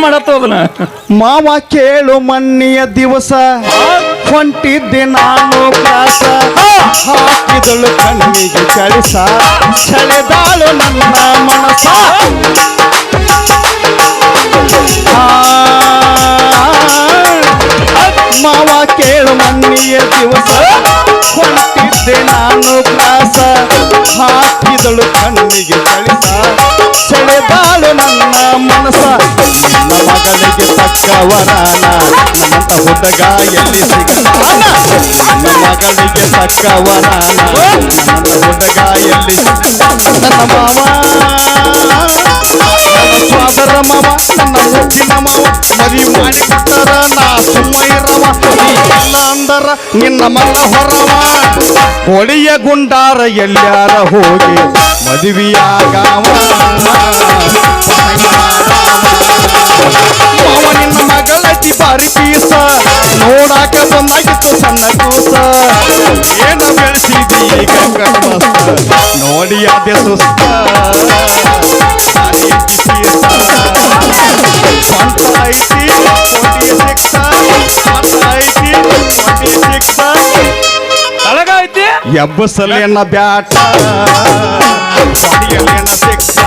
ಮಾಡತ್ತ ಅದನ್ನ? ಮಾವ ಕೇಳು ಮಣ್ಣಿಯ ದಿವಸ. ಹೊಂಟಿದ್ದೆ ನಾನು ಕಾಸ ಹಾಕಿದಳು ಕಣ್ಣಿಗೆ ಕಳಿಸ. ಸೆಳೆದಾಳು ನನ್ನ ಮನಸ. ಮಾವ ಕೇಳು ಮಣ್ಣಿಯ ದಿವಸ. ಹೊಂಟಿದ್ದೆ ನಾನು ಕಾಸ ಹಾಕಿದಳು ಕಣ್ಣಿಗೆ ಕಳಿಸ. ಸೆಳೆದಾಳು ನನ್ನ ಮನಸ. ಮಗಳಿಗೆ ತಕ್ಕವರಾನ ನನ್ನಂತ ಹುಡುಗ ಎಲ್ಲಿ ಸಿಗಲಾನ ನನ್ನ ಮಗಳಿಗೆ ತಕ್ಕವರಾನ ನನ್ನ ಹುಡುಗ ಎಲ್ಲಿ ನನ್ನ ಮಾವ. ಸ್ವಾದರ ಮಾವ, ನನ್ನ ಮುದ್ದಿನ ಮಾವ. ಮದಿ ಮಾಡಿ ಕೊಟ್ಟರ ನಾ ಸುಮ್ಮ ಇರವ ಇಲ್ಲ ಅಂದರ ನಿನ್ನ ಮಲ್ಲ ಹೊರವ. ಹೊಳಿಯ ಗುಂಡಾರ ಎಲ್ಲಾರ ಹೋಗಿ ಮದುವೆಯಾಗವ. ಬಾರಿ ಪೀಸ ನೋಡಾಕ ಬಂದಾಗಿತ್ತು ಸಣ್ಣ ಕೂಸ ಏನ ಬೆಳೆಸಿದಿ ಈಗ ಕಣ್ಮಸ್ತ ನೋಡಿ ಅದೇ ಸುಸ್ತ ಬಾರಿ ಐತಿ ಪೀಸ. ಸ್ವಂತ ಐತಿ ಕೋಟಿ ಸಿಕ್ಸ ಸ್ವಂತ ಐತಿ ಕೋಟಿ ಸಿಕ್ಸ ತಳಗ ಐತಿ ಎಬ್ಬಸಲೇನ ಬ್ಯಾಟ ಬಾಡಿಯಲ್ಲೇನ ಸಿಕ್ಸ